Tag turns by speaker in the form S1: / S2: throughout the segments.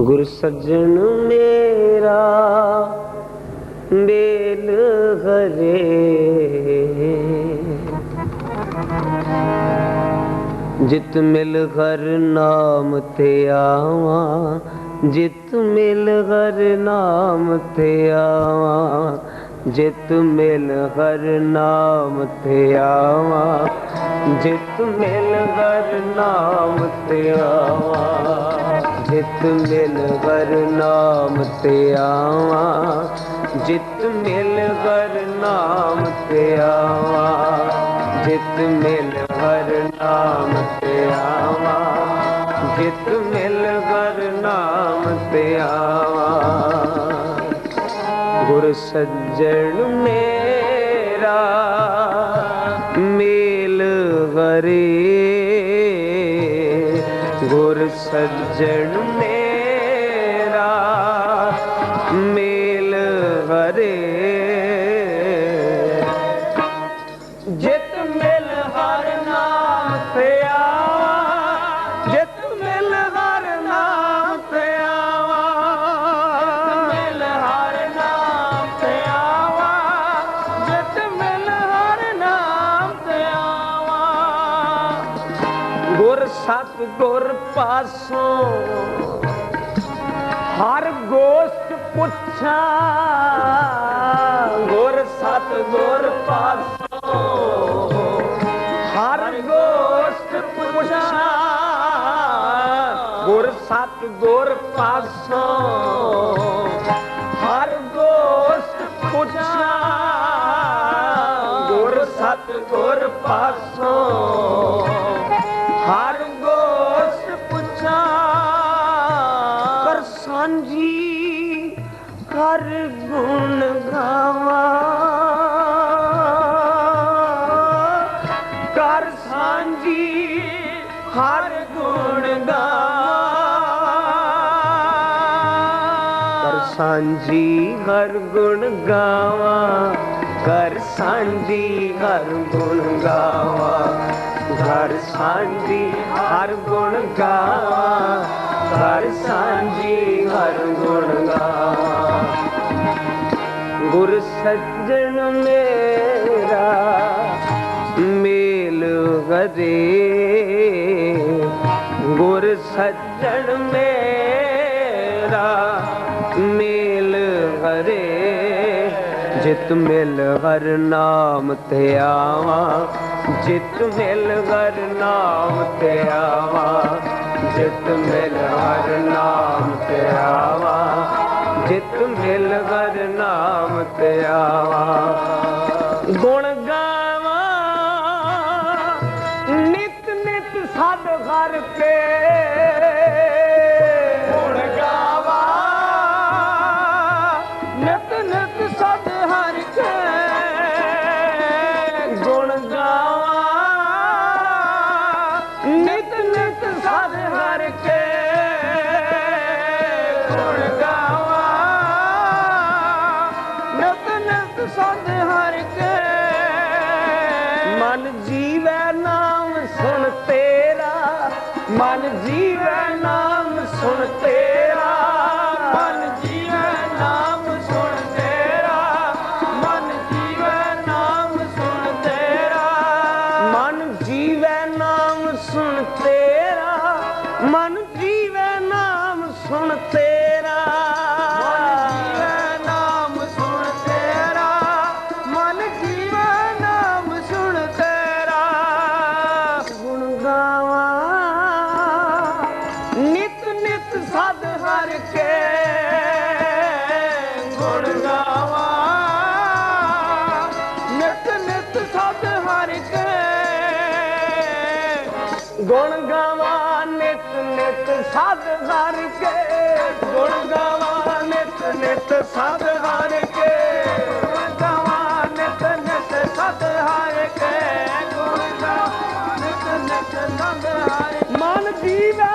S1: ਗੁਰ ਸੱਜਣ ਮੇਰਾ, ਬੇਲ ਹਰੇ। ਜਿਤ ਮਿਲ ਘਰ ਨਾਮ ਤੇ ਆਵਾਂ, ਜਿਤ ਮਿਲ ਘਰ ਨਾਮ ਤੇ ਆਵਾਂ, ਜਿਤ ਮਿਲ ਹਰ ਨਾਮ ਤੇ ਆਵਾਂ, ਜਿਤ ਮਿਲ ਹਰ ਨਾਮ ਤੇ ਆਵਾਂ। ਜਿਤ ਮਿਲ ਹਰ ਨਾਮ ਤੇ ਆਵਾਂ, ਜਿਤ ਮਿਲ ਹਰ ਨਾਮ ਤੇ ਆਵਾਂ, ਜਿਤ ਮਿਲ ਹਰ ਨਾਮ ਤੇ ਆਵਾਂ, ਜਿਤ ਮਿਲ ਹਰ ਨਾਮ ਤੇ ਆਵਾਂ। ਗੁਰ ਸੱਜਣ ਮੇਰਾ ਮੇਲ ਹਰੇ ਗੁਰ ਸੱਜਣ Journey. ਪਾਸੋਂ ਹਰ ਗੋਸ਼ਟ ਪੁੱਛਾਂ, ਗੁਰ ਸਤ ਗੁਰ ਪਾਸੋਂ। ਹਰ ਗੋਸ਼ਟ ਪੁੱਛਾਂ, ਗੁਰ ਸਤ ਗੁਰ ਪਾਸੋਂ। ਹਰ ਗੋਸ਼ਟ ਪੁੱਛਾਂ, ਗੁਰ ਸਤ ਗੁਰ ਪਾਸੋਂ। ਸਾਂਝੀ ਹਰ ਗੁਣ ਗਾਵਾਂ ਕਰ ਸਾਂਝੀ ਹਰ ਗੁਣ ਗਾਵਾਂ। ਘਰ ਸਾਂਝੀ ਹਰ ਗੁਣ ਗਾਵਾਂ, ਘਰ ਸਾਂਝੀ ਹਰ ਗੁਣ ਗਾਵਾਂ। ਗੁਰ ਸੱਜਣ ਮੇਰਾ ਮੇਲ ਹਰੇ ਗੁਰ ਸੱਜਣ ਮੇਰਾ ਹਰੇ ਜਿਤ ਮਿਲ ਹਰ ਨਾਮ ਤੇ ਆਵਾਂ, ਜਿਤ ਮਿਲ ਹਰ ਨਾਮ ਤੇ ਆਵਾਂ, ਜਿਤ ਮਿਲ ਹਰ ਨਾਮ ਤੇ ਆਵਾਂ, ਜਿਤ ਮਿਲ ਹਰ ਨਾਮ ਤੇ ਆਵਾਂ। ਗੁਣ ਗਾਵਾਂ, ਨਿਤ ਨਿਤ ਸਦ ਹਰ ਕੇ ਸਦ ਹਰ ਕੇ। ਗੁਣ ਗਾਵਾਂ ਨਿਤ ਨਿਤ ਸਦ ਹਰ ਕੇ। ਗੁਣ ਗਾਵਾਂ ਨਿਤ ਨਿਤ ਸਦ ਹਰ ਕੇ। ਗੁਣ ਗਾਵਾਂ ਨਿਤ ਨਿਤ ਸਦ ਹਰ ਮਨ ਜੀਵੈ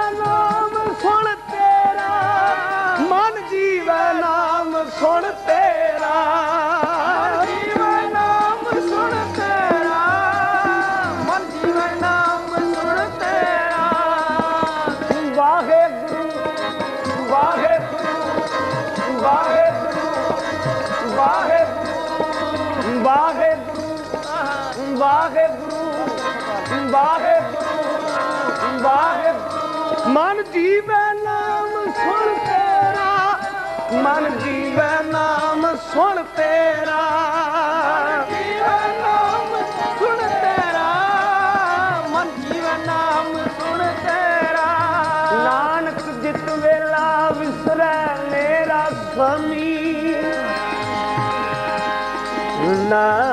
S1: ਵਾਹਿਗੁਰੂ ਵਾਹਿਗੁਰੂ। ਵਾਹਿਗੁਰੂ ਮਨ ਜੀਵੈ ਨਾਮ ਸੁਣ ਤੇਰਾ। ਮਨ ਜੀਵੈ ਨਾਮ ਸੁਣ ਤੇਰਾ ਜੀਵੈ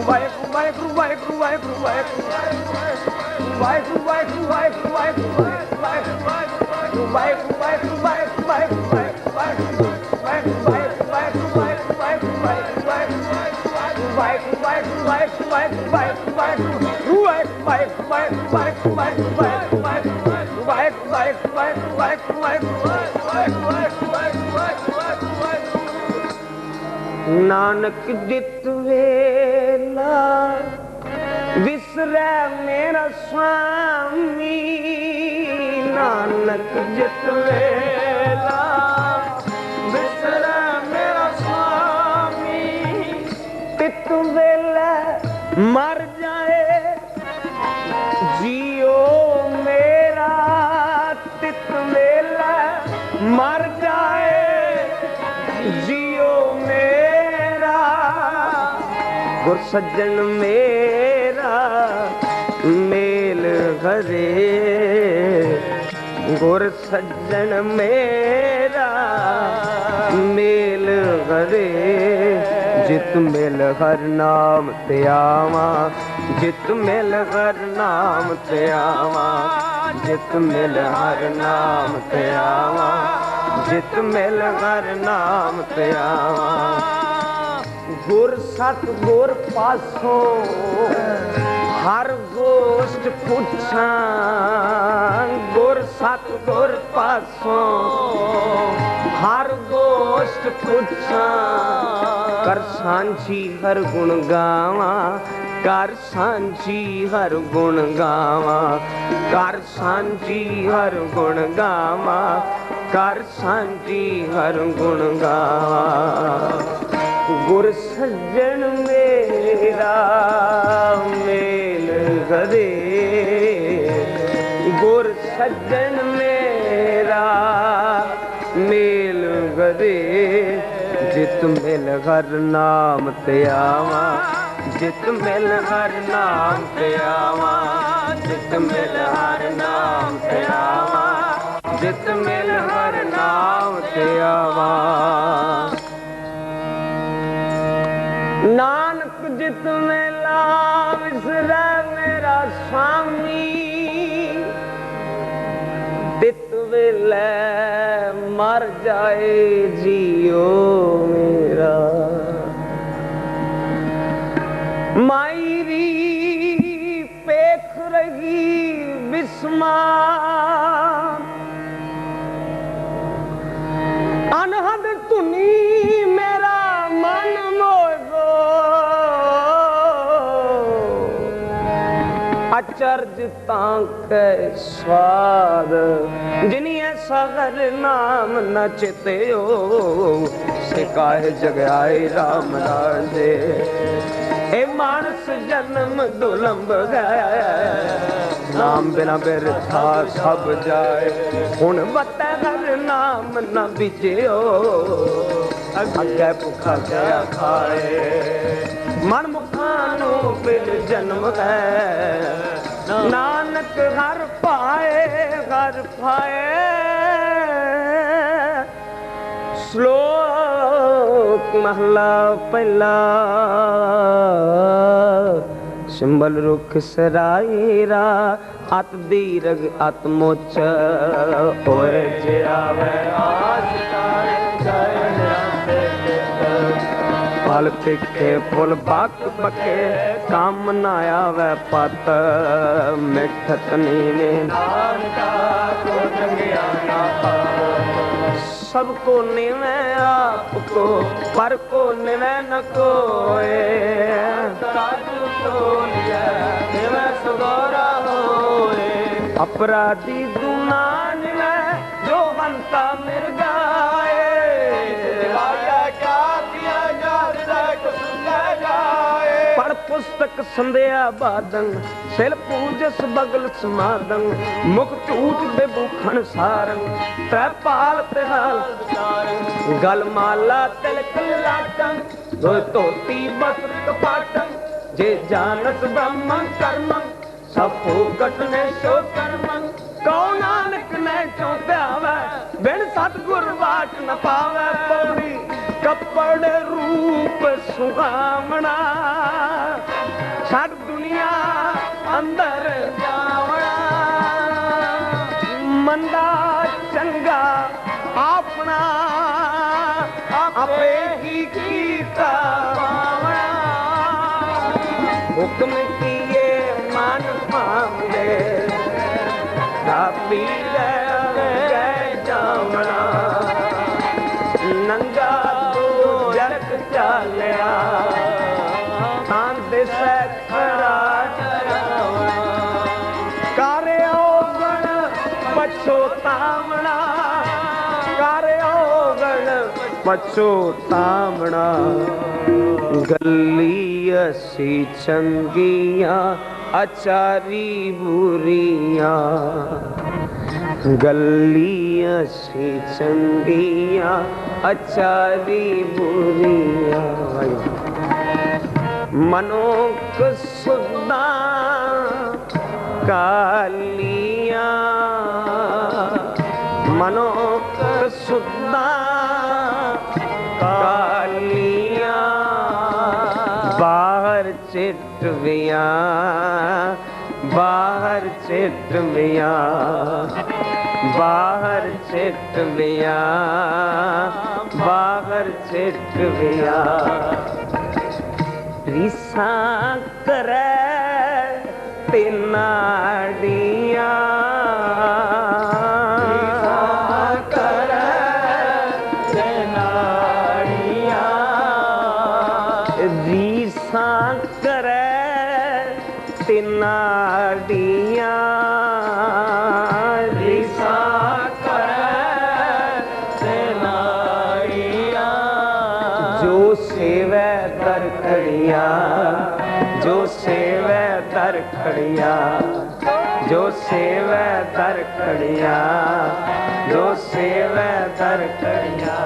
S1: Bye. ਨਾਨਕ ਜਿਤ ਵੇਲਾ ਵਿਸਰੈ ਮੇਰਾ ਸੁਆਮੀ ਨਾਨਕ ਜਿਤ ਵੇਲਾ ਵਿਸਰੈ ਮੇਰਾ ਸੁਆਮੀ ਤਿਤ ਵੇਲਾ ਮਰ ਜਾਏ, ਜੀਓ ਮੇਰਾ ਤਿਤ ਵੇਲਾ ਮਰ ਗੁਰ ਸੱਜਣ ਮੇਰਾ ਮੇਲ ਘਰੇ ਗੁਰ ਸੱਜਣ ਮੇਰਾ ਮੇਲ ਘਰੇ ਜਿਤ ਮਿਲ ਹਰ ਨਾਮ ਤੇ ਆਵਾਂ, ਜਿਤ ਮਿਲ ਹਰ ਨਾਮ ਤੇ ਆਵਾਂ, ਜਿਤ ਮਿਲ ਹਰ ਨਾਮ ਤੇ ਆਵਾਂ, ਜਿਤ ਮਿਲ ਹਰ ਨਾਮ ਤੇ ਆਵਾਂ। ਗੁਰ ਸਤ ਗੁਰ ਪਾਸੋਂ ਹਰ ਗੋਸ਼ਟ ਪੁੱਛਾਂ, ਗੁਰ ਸਤ ਗੁਰ ਪਾਸੋਂ ਹਰ ਗੋਸ਼ਟ ਪੁੱਛਾਂ। ਕਰ ਸਾਂਝੀ ਹਰ ਗੁਣ ਗਾਵਾਂ, ਕਰ ਸਾਂਝੀ ਹਰ ਗੁਣ ਗਾਵਾਂ, ਕਰ ਸਾਂਝੀ ਹਰ ਗੁਣ ਗਾਵਾਂ, ਕਰ ਸਾਂਝੀ ਹਰ ਗੁਣ ਗਾਵਾਂ। ਗੁਰ ਸੱਜਣ ਮੇਰਾ ਮੇਲ ਗਦੇ ਗੁਰ ਸੱਜਣ ਮੇਰਾ ਮੇਲ ਗਦੇ ਜਿਤ ਮਿਲ ਹਰ ਨਾਮ ਤੇ ਆਵਾਂ, ਜਿਤ ਮਿਲ ਹਰ ਨਾਮ ਤੇ ਆਵਾਂ, ਜਿਤ ਮਿਲ ਹਰ ਨਾਮ ਤੇ ਆਵਾਂ, ਜਿਤ ਮਿਲ ਹਰ ਨਾਮ ਤੇ ਆਵਾਂ। ਨਾਨਕ ਜਿਤ ਮੇਲਾ ਵਿਸਰੈ ਮੇਰਾ ਸੁਆਮੀ ਤਿਤ ਵੇਲੇ ਮਰ ਜਾਏ ਜੀਓ ਮੇਰਾ। ਮਾਈ ਦੀ ਪੇਖ ਰਹੀ ਬਿਸਮਾ ਤਾਂ ਕੈ ਸਵਾਦ। ਜਿਨੀਐ ਸਗਰ ਨਾਮ ਨ ਚਿਤਿਓ ਸੇ ਕਾਹੇ ਜਗਾਏ RAM ਰਾਜੇ। ਇਹ ਮਾਨਸ ਜਨਮ ਦੁਲੰਭ ਗਿਆ ਨਾਮ ਬਿਨਾ ਬਿਰਥਾ ਸਭ ਜਾਏ। ਹੁਣ ਬਤੈ ਹਰ ਨਾਮ ਨ ਵਿਚਿਓ ਅੱਗੇ ਭੁੱਖਾ ਗਿਆ ਖਾਏ। ਮਨ ਮੁਖਾਂ ਨੂੰ ਬਿਨ ਜਨਮ ਹੈ ਨਾਨਕ ਹਰ ਪਾਏ ਹਰ ਪਾਏ। ਸ਼ਲੋਕ ਮਹਲਾ ਪਹਿਲਾ। ਸਿੰਬਲ ਰੁਖ ਸਰਾਇਰਾ ਅਤ ਦੀਰਗ ਅਤ ਮੁੱਚ। ਓਏ ਜਿਆਵੇ ਆਸ ਕਰ ਫਲ ਤਿੱਖੇ ਫੁੱਲ ਬਕ ਬਕੇ ਕੰਮ ਨਾ ਆਵੇ ਪਤ, ਮਿੱਠਤ ਨੀਵੇਂ ਸਭ ਕੋ ਨਿਵੇਂ ਆਪ ਕੋ, ਪਰ ਕੋ ਨਿਵੇਂ ਨ ਕੋਏ। ਕਾਜ ਕੋ ਨਿਵੇਂ ਸਗੋਰਾ ਹੋਏ। ਅਪਰਾਧੀ ਦੁਨਾ ਪੁਸਤਕ ਸੰਧਿਆ ਬਾਦੰ, ਸਿਲ ਪੂਜਸ ਬਗਲ ਸਮਾਦੰ, ਮੁਖ ਝੂਠ ਦੇ ਬੁਖਣ ਸਾਰੰ, ਤੈ ਪਾਲ ਤੇ ਹਾਲ ਗਲ ਮਾਲਾ ਤਿਲਕ ਲਾਟੰ ਦੋ ਧੋਤੀ ਬਸਰ ਕਪਾਟੰ ਜੇ ਜਾਣਤ ਬ੍ਰਹਮੰ ਕਰਮੰ, ਸਭ ਫੋਕਟ ਨੇ ਸੋ ਕਰਮੰ। ਕਉ ਨਾਨਕ ਨੇ ਚੋ ਧਿਆਵੈ, ਬਿਨ ਸਤਗੁਰ ਬਾਟ ਨ ਪਾਵੈ ਪੌੜੀ, ਕੱਪੜ ਰੂਪ ਸੁਹਾਵਣਾ। ਛੱਡ ਦੁਨੀਆ ਅੰਦਰ ਜਾਵਣਾ। ਮੰਦਾ ਚੰਗਾ ਆਪਣਾ ਆਪੇ ਹੀ ਕੀਤਾ ਪਾਵਣਾ। ਹੁਕਮ ਗਣ ਪਛੋਤਾਵਣਾ ਗੱਲੀ ਅਸੀਂ ਚੰਗੀਆਂ, ਅਚਾਰੀ ਬੁਰੀਆਂ। ਗੱਲੀ ਅਸੀਂ ਚੰਗੀਆਂ, ਅਚਾਰੀ ਬੁਰੀਆਂ। ਮਨੋਕ ਸੁਦਾ ਕਾਲੀਆਂ। ਮਨੋਕ ਸੁਦਾ ਕਾਲੀਆਂ ਬਾਹਰ ਚਿੱਟਵੀਆਂ ਬਾਹਰ ਚਿੱਟਵੀਆਂ ਬਾਹਰ ਚਿੱਟਵੀਆਂ ਬਾਹਰ ਚਿੱਟਵੀਆਂ ਰੀਸਾਂ ਕਰੈ ਤੇ ਨਾੜੀਆਂ ਨਾੜੀਆਂ ਰੀਸਾਂ ਕਰੈ ਤੇ ਨਾੜੀਆਂ ਜੋ ਸੇਵੈ ਦਰ ਖੜੀਆਂ ਜੋ ਸੇਵੈ ਦਰ ਖੜੀਆਂ ਜੋ ਸੇਵੈ ਦਰ ਖੜੀਆਂ ਜੋ ਸੇਵੈ ਦਰ ਖੜੀਆਂ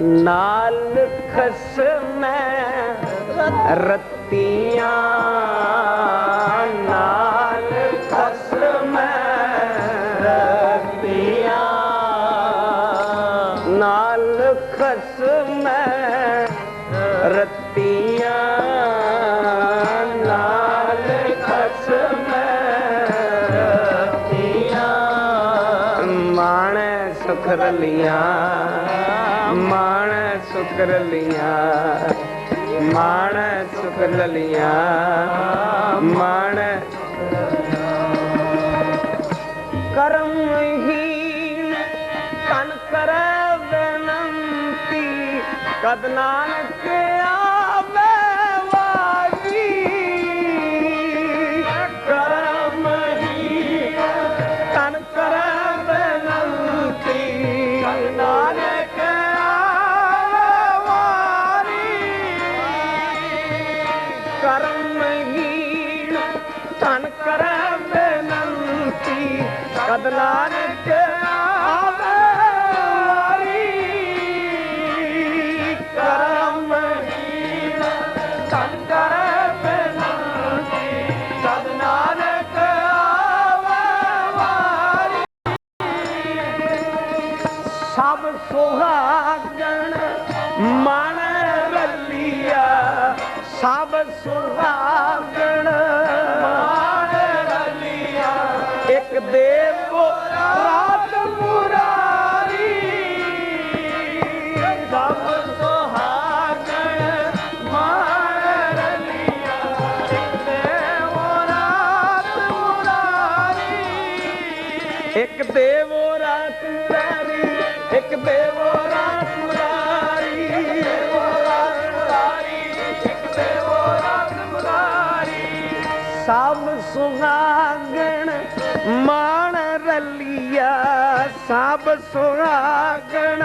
S1: ਨਾਲ ਖਸਮੈ ਰਤੀਆਂ ਨਾਲ ਖਸਮੈ ਰਤੀਆਂ ਨਾਲ ਖਸਮੈ ਰਤੀਆਂ ਨਾਲ ਖਸਮੈ ਰਤੀਆਂ ਮਾਣੈ ਸੁਖ ਰਲੀਆਂ ਮਾਣੈ ਸੁਖ ਰਲੀਆਂ ਮਾਣ ਸੁਖ ਮਾਣ ਕਰਮ ਕਰਮਹੀਨ ਤਨ ਕਰੈ ਬੇਨੰਤੀ ਕਦ ਨਾਨਕ ਸੁਹਾਗਣ
S2: ਮਾਣ ਰਲੀਆ ਸਭ ਸੁਹਾਗਣ।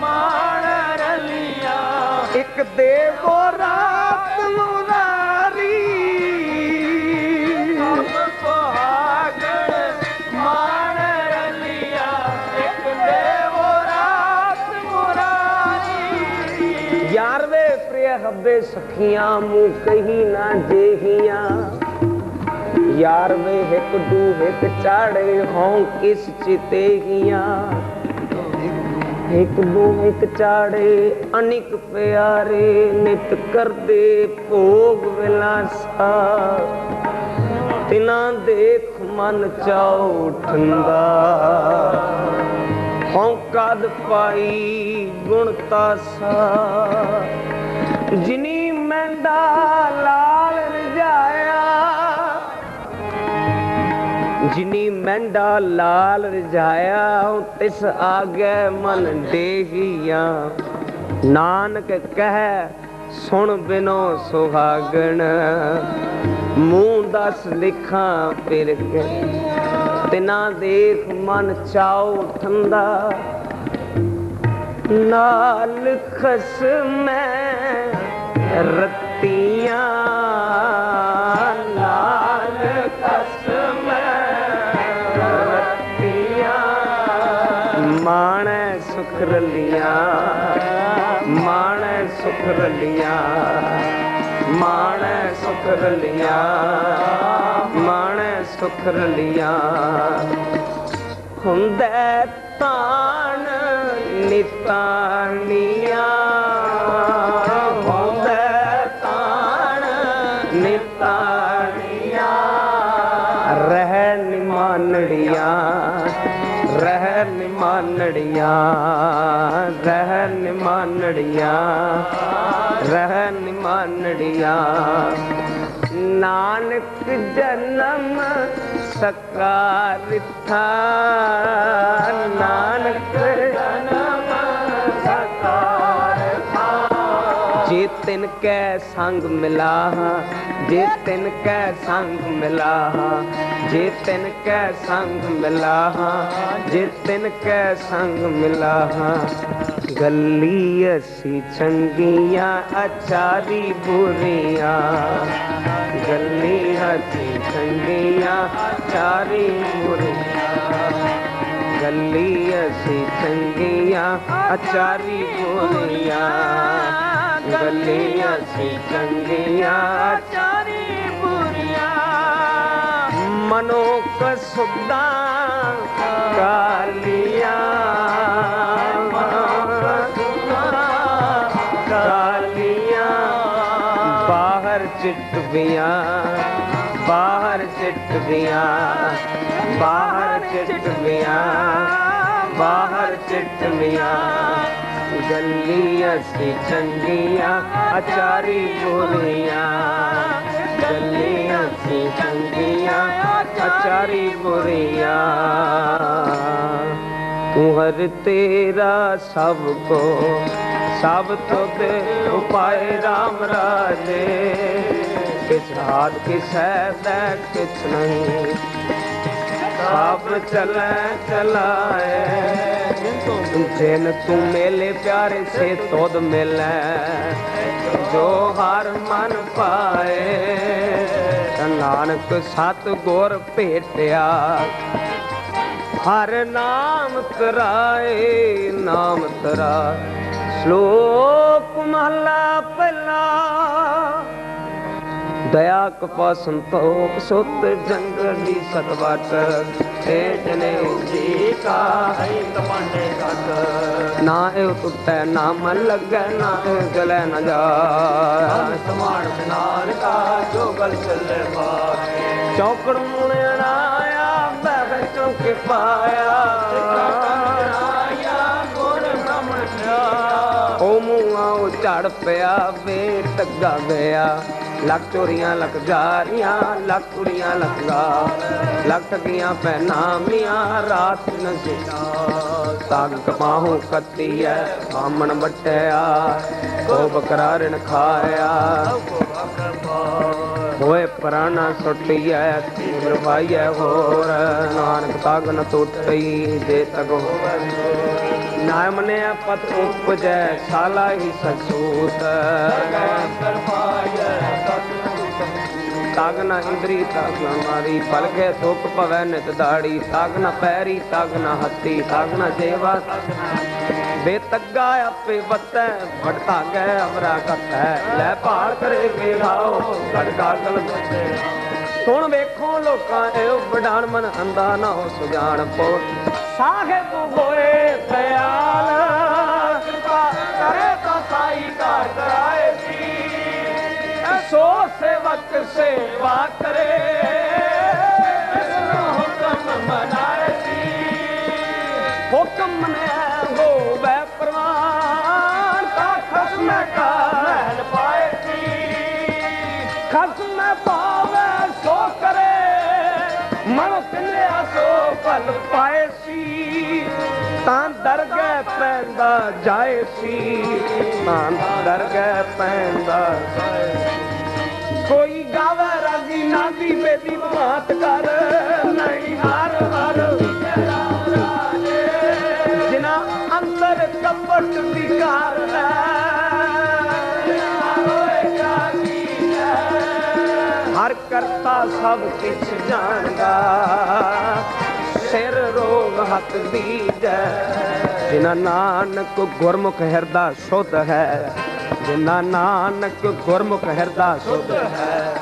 S2: ਮਾਣ ਰਲੀਆਂ।
S1: ਇੱਕ ਦੇਵੋ ਰਾਤ ਮੁਰਾਰੀ ਸਭ ਸੁਹਾਗਣ ਮਾਣ ਰਲੀਆਂ। ਇੱਕ ਦੇਵੋ ਰਾਤ ਯਾਰਵੇ ਪ੍ਰਿਯ ਹੱਬੇ ਸਖੀਆਂ ਮੂੰ ਕਹੀ ਨਾ ਜੇਹੀਆਂ। ਯਾਰਵੇ ਹਿਕ ਡੂ ਹਿਕ ਚਾੜੇ ਹੋਂ ਕਿਸ ਚਿਤੇ ਹੀਆਂ ਇੱਕ ਦੂ ਇੱਕ ਚਾੜੇ ਅਨਿਕ ਪਿਆਰੇ ਨਿਤ ਕਰਦੇ ਭੋਗ ਵਿਲਾਸਾ। ਤਿਨਾ ਦੇਖ ਮਨ ਚਾਉ ਠੰਦਾ ਹਉ ਪਾਈ ਗੁਣ ਤਾਸਾ। ਜਿਨੀ ਮੈਂਡਾ ਲਾਲ ਜਿਨੀ ਮੈਂਡਾ ਲਾਲ ਰਜਾਇਆ ਤਿਸ ਆਗੇ ਮਨ ਦੇਹੀਆਂ ਨਾਨਕ ਕਹਿ, ਸੁਣ ਬਿਨੋ ਸੁਹਾਗਣ, ਮੂੰਹ ਦਸ ਲਿਖਾਂ ਫਿਰ ਕੇ ਤਿਨਾ ਦੇਖ ਮਨ ਚਾਉ ਠੰਦਾ ਨਾਲ ਖਸਮੈ ਰਤੀਆਂ। ਮਾਣੈ ਸੁਖ ਰਲੀਆਂ, ਮਾਣੈ ਸੁਖ ਰਲੀਆਂ, ਮਾਣੈ ਸੁਖ ਰਲੀਆਂ, ਮਾਣੈ ਸੁਖ ਰਲੀਆਂ। ਹੁੰਦੈ ਤਾਣ ਨਿਤਾਨੀਆਂ ਨਿਮਾਨੜੀਆਂ ਰਹਿ ਮਾਨੜੀਆਂ ਰਹਿਨ ਮਾਨੜੀਆਂ। ਨਾਨਕ ਜਨਮ ਸਕਾਰਿਥਾ ਨਾਨਕ ਜਨਮ ਸਕਾਰਿਥਾ ਜੇ ਤਿਨ ਕੈ ਸੰਗ ਮਿਲਾ ਜੇ ਤਿਨ ਕੈ ਸੰਗ ਮਿਲਾ ਜੇ ਤਿਨ ਕੈ ਸੰਗ ਮਿਲਾ ਜੇ ਤਿਨ ਕੈ ਸੰਗ ਮਿਲਾ ਗੱਲੀ ਅਸੀਂ ਚੰਗੀਆਂ, ਅਚਾਰੀ ਬੁਰੀਆਂ। ਗੱਲੀ ਅਸੀਂ ਚੰਗੀਆਂ, ਅਚਾਰੀ ਬੁਰੀਆਂ। ਗੱਲੀ ਅਸੀਂ ਚੰਗੀਆਂ, ਅਚਾਰੀ ਬੋਲੀਆਂ ਗੱਲੀ ਅਸੀਂ ਚੰਗੀਆਂ
S2: ਚਾਰੀ
S1: ਮਨੋਕ ਕਸੁਦਾ ਕਾਲੀਆਂ ਕਾਲੀਆਂ ਬਾਹਰ ਚਿੱਟਵੀਆਂ ਬਾਹਰ ਚਿੱਟਵੀਆਂ ਬਾਹਰ ਚਿੱਟਵੀਆਂ ਬਾਹਰ ਚਿੱਟਵੀਆਂ। ਗੱਲੀ ਸੀ ਚੰਗੀਆਂ, ਅਚਾਰੀ ਬੋਲੀਆਂ ਚੱਲੀਆਂ ਸੀ ਚੰਗੀਆਂ ਅਚਾਰੀ ਬੁਰੀਆਂ। ਤੂੰ ਹਰ ਤੇਰਾ ਸਭ ਕੋ, ਸਭ ਤੁਧ ਉਪਾਏ ਰਾਮ ਰਾਜੇ। ਕਿਛ ਹਾਥ ਕਿਛ ਹੈ ਤੈ ਕਿਛ ਨਹੀਂ। ਸਭ ਚਲੈ, ਚਲਾਏ। ਜਿਨ ਤੂੰ ਮੇਲੇ ਪਿਆਰੇ, ਸੇ ਤੋਦ ਮਿਲੈ। ਜੋ ਹਰ ਮਨ ਪਾਏ ਨਾਨਕ ਸਤ ਗੁਰ ਭੇਟਿਆ। ਹਰ ਨਾਮ ਤਰਾਏ, ਨਾਮ ਤਰਾ ਸ਼ਲੋਕ ਮਹਲਾ ਪਹਿਲਾ, ਦਇਆ ਕਪਾ ਸੰਤੋਖ ਸੁਤ ਜੰਗਲੀ ਸਤਵਟ। ਏ ਜਨੇ
S2: ਜੀ ਕਾ ਹੈ ਕਮੰਡੇ ਘਟ
S1: ਨਾ ਇਹ ਟੁੱਟੈ ਨਾ ਮਨ ਲੱਗੈ ਨਾ ਇਹ ਗਲੇ ਨ ਜਾਏ।
S2: ਸਮਾਨ ਨਾਲ ਕਾ ਜੋ ਗਲ ਚੱਲੇ ਪਾਏ।
S1: ਚੌਕੜ ਮੁਣਿਆ ਆਇਆ ਬਹਿ ਚੌਕੇ ਪਾਇਆ। ਉਹ ਮੂੰਹਾਂ ਉਹ ਝੜ ਪਿਆ ਵੇ ਟੱਗਾ ਗਿਆ ਲੱਖ ਚੋਰੀਆਂ ਲੱਖ ਜਾਰੀਆਂ ਲੱਖ ਕੁੜੀਆਂ ਲੱਖ ਗਾ ਲੱਖ ਠਗੀਆਂ ਪਹਿਨਾ ਰਾਤ ਨਸਿਆ ਤਾਗ ਕਮਾਹੋਂ ਕੱਤੀ ਐ ਬਾਮਣ ਬਟਿਆ ਕੋ ਬਕਰਾ ਖਾਇਆ। ਹੋਏ ਪ੍ਰਾਣਾ ਸੁਟਿਐ, ਤੀਰ ਭਾਈਐ ਹੋਰ। ਨਾਨਕ ਤਾਗ ਨ ਟੁੱਟਈ ਜੇ ਤਗ। ਹੋਵੇ ਨਾ ਮਨਿਆ ਪਤ ਉਪਜੈ, ਸਾਲਾ ਹੀ ਸਸੂਤ। ਤਾਗ ਨ ਇੰਦਰੀ, ਤਾਗ ਨ ਮਾਰੀ ਪਲਕੇ ਥੁਕ ਪਵੈ ਨਿਤ ਦਾੜੀ। ਤਾਗ ਨ ਪੈਰੀ, ਤਾਗ ਨ ਹੱਤੀ, ਤਾਗ ਨ ਜੇਵਾ। ਬੇਤੱਗਾ ਆਪੇ ਵਤੈ ਵਟਤਾ ਗੈ ਅਮਰਾ ਕਥੈ ਲੈ ਭਾਲ ਕਰੇ ਗੇਰਾਓ ਕੜਕਾ ਗਲ ਸੁਣ ਵੇਖੋ ਲੋਕਾਂ, ਇਹ ਵਡਾਣ ਮਨ ਅੰਦਾ ਨਾ ਹੋ ਸੁਜਾਨ ਪੋ ਸਾਹਿਬ ਹੋਏ
S2: ਮਹਿਲ ਪਾਏ ਸੀ।
S1: ਖਸਮ ਪਾਵੇ ਸੋ ਕਰੇ, ਮਨ ਕਿਲਿਆ ਸੋ ਫਲ ਪਾਏ ਤਾਂ ਦਰਗਹਿ ਪੈਂਦਾ ਜਾਏ ਸੀ। ਤਾਂ ਦਰਗਹਿ ਪੈਂਦਾ ਜਾਏ ਰਾਜੀ ਬੇਦੀ ਬਾਤ ਕਰ। ਨਹੀਂ ਹਰ ਹਰ। ਜਿਨਾ ਅੰਦਰ ਕਪਟ ਦੀ ਕਾਰ ਹਰ ਕਰਤਾ ਸਭ ਕਿਛ ਜਾਣਦਾ। ਸਿਰ ਰੋਗ ਹੱਥ ਦੀਜੈ ਜਿਨਾ ਨਾਨਕ ਗੁਰਮੁਖ ਹਿਰਦਾ ਸੁਧ ਹੈ। ਜਿਨਾ ਨਾਨਕ ਗੁਰਮੁਖ ਹਿਰਦਾ ਸੁਧ ਹੈ।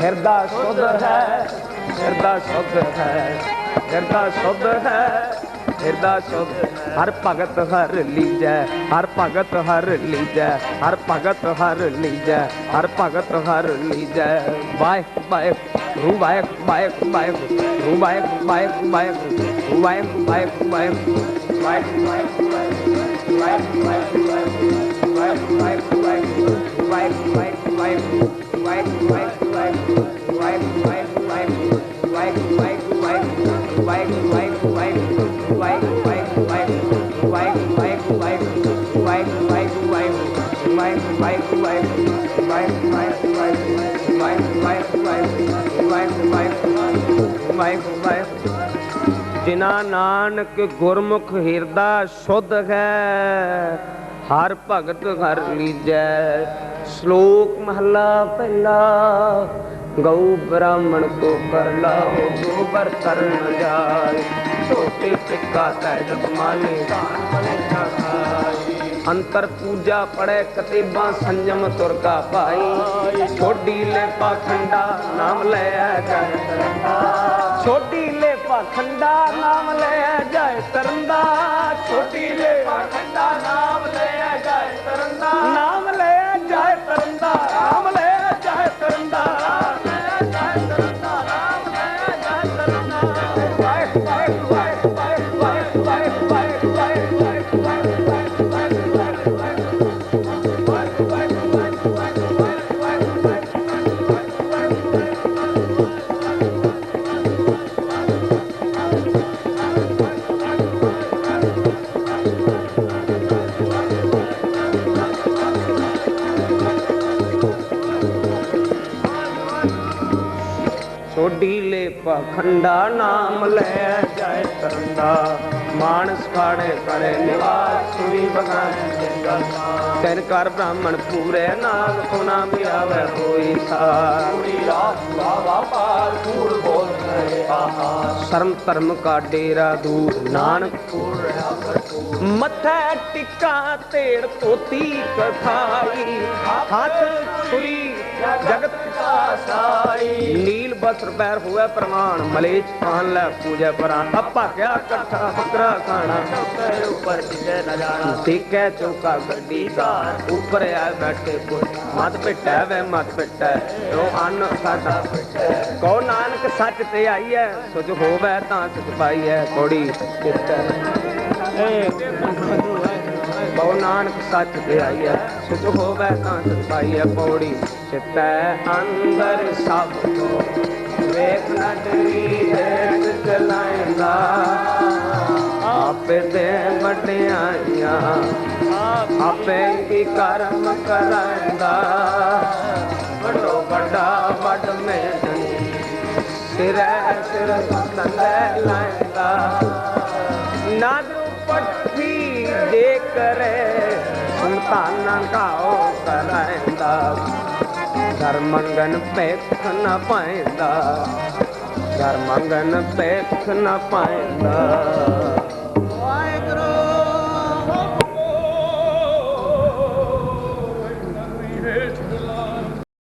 S1: ਹਿਰਦਾ ਸੁਧ ਹੈ ਹਿਰਦਾ ਸੁਧ ਹੈ ਹਿਰਦਾ ਸੁਧ ਹੈ ਹਿਰਦਾ ਸੁਧ ਹਰ ਭਗਤ ਹਰ ਲੀਜੈ ਹਰ ਭਗਤ ਹਰ ਲੀਜੈ ਹਰ ਭਗਤ ਹਰ ਲੀਜੈ ਹਰ ਭਗਤ ਹਰ ਲੀਜੈ ਬਾਏ ਬਾਏ ਰੂ ਬਾਏ ਬਾਏ ਬਾਏ ਰੂ ਬਾਏ ਬਾਏ ਬਾਏ ਰੂ ਬਾਏ ਬਾਏ ਬਾਏ ਬਾਏ ਬਾਏ ਜਿਨਾ ਨਾਨਕ ਗੁਰਮੁਖ ਹਿਰਦਾ ਸੁਧ ਹੈ, ਹਰ ਭਗਤ ਹਰ ਲੀਜੈ। ਸ਼ਲੋਕ ਮਹਲਾ ਪਹਿਲਾ, ਗਊ ਬ੍ਰਾਹਮਣ ਕੋ ਕਰ ਲਾਓ ਗੋਬਰ ਕਰਨ ਜਾਏ। ਛੋਟੇ ਟਿੱਕਾ ਤੈ ਜਪ ਮਾਲੇ ਧਾਨ ਮਲੇ ਅੰਤਰ ਪੂਜਾ ਪੜੈ ਕਤੇਬਾਂ ਸੰਜਮ ਤੁਰ ਕਾ ਭਾਈ। ਛੋਡੀ ਲੈ ਪਾਖੰਡਾ ਨਾਮ ਲੈ ਜਾਏ ਤਰੰਦਾ। ਛੋਡੀ ਲੈ ਪਾਖੰਡਾ ਨਾਮ ਲੈ ਜਾਏ ਤਰੰਦਾ। ਛੋਡੀ ਲੈ ਪਾਖੰਡਾ ਨਾਮ ਲੈ ਜਾਏ ਤਰੰਦਾ। ਨਾਮ ਲੈ ਜਾਏ ਤਰੰਦਾ ਨਾਮ ਲੈ ਜਾਏ ਤਰੰਦਾ। ਛੋਡੀ ਲੈ ਪਖੰਡਾ ਨਾਮ ਲੈ ਜਾਏ ਤਰੰਦਾ ਮਾਨਸ ਖਾੜੇ ਕਰੇ ਨਿਵਾਸ ਸੁਰੀ ਬਗਾਨ ਜੰਗਲ ਤੈਨ ਕਰ ਬ੍ਰਾਹਮਣ ਪੂਰੇ ਨਾਗ ਕੋਨਾ ਮਿਆਵੇ ਕੋਈ ਸਾਰ।
S2: ਪੂਰੀ ਰਾਤ ਵਾਵਾ ਪਾਲ ਕੂੜ ਬੋਲ
S1: ਸ਼ਰਮ ਧਰਮ ਕਾ ਡੇਰਾ ਦੂਰ, ਨਾਨਕ ਮੱਥਾ ਟਿੱਕਾ ਤੇੜ ਧੋਤੀ ਕਥਾਈ ਹੱਥ ਛੁਰੀ, ਜਗਤ
S2: ਕਾ ਸਾਈ।
S1: ਨੀਲ ਬਸਰ ਪੈਰ ਹੋਵੇ ਪ੍ਰਮਾਣ ਮਲੇਚ ਖਾਨ ਲੈ ਪੂਜਾ ਪ੍ਰਾਨ ਅੱਪਾ ਕਿਆ ਇਕੱਠਾ ਬੱਕਰਾ ਖਾਣਾ।
S2: ਚੌਕੇ ਉੱਪਰ ਕਿਤੇ ਨਾ ਜਾਣਾ।
S1: ਦੇਖੈ ਚੌਕਾ ਗੱਡੀ ਕਾਰ, ਉੱਪਰ ਆ ਬੈਠੇ ਕੋਈ। ਮਤ ਪਿੱਟੈ ਵੇ ਮਤ ਪਿੱਟੈ ਰੋ ਅੰਨ ਸਾਡਾ ਕੋ ਨਾਨਕ ਸੱਚ ਤੇ ਆ ਆਈ ਐ ਸੁਝ ਹੋਵੇ ਤਾਂ ਸਚ ਪਾਈ ਐ ਕੋੜੀ ਚਿੱਤੈ ਕੋ ਨਾਨਕ ਸੱਚ ਤੇ ਆਈ ਐ ਸੁਝ ਹੋਵੇ ਤਾਂ ਸਚ ਪਾਈ ਐ ਪੌੜੀ ਚਿੱਤੈ। ਅੰਦਰ ਸਭ ਕੋ ਵੇਖ ਨਾ ਡਰੀ, ਦੇਖ ਚਲਾਇਂਦਾ ਆਪੇ ਤੇ ਵਡਿਆਈਆਂ, ਆਪੇ ਹੀ ਕਰਮ ਕਰਾਂਦਾ ਵੱਡੋ ਵੱਡਾ ਵੱਡ ਮੈਂ ਮੇਢਣੀ ਸਿਰੈ ਸਿਰ ਸੰਦੈ ਲਾਂਦਾ ਨਾਦਰੂ ਪੱਠੀ ਦੇ ਕਰੇ ਸੁਲਤਾਨਾਂ ਕਾਓ ਕਰਾਂਦਾ ਘਰ ਮੰਗਨ ਪੇਖ ਨਾ ਪਾਇਂਦਾ ਘਰ ਮੰਗਨ ਪੇਖ ਨਾ ਪਾਇਂਦਾ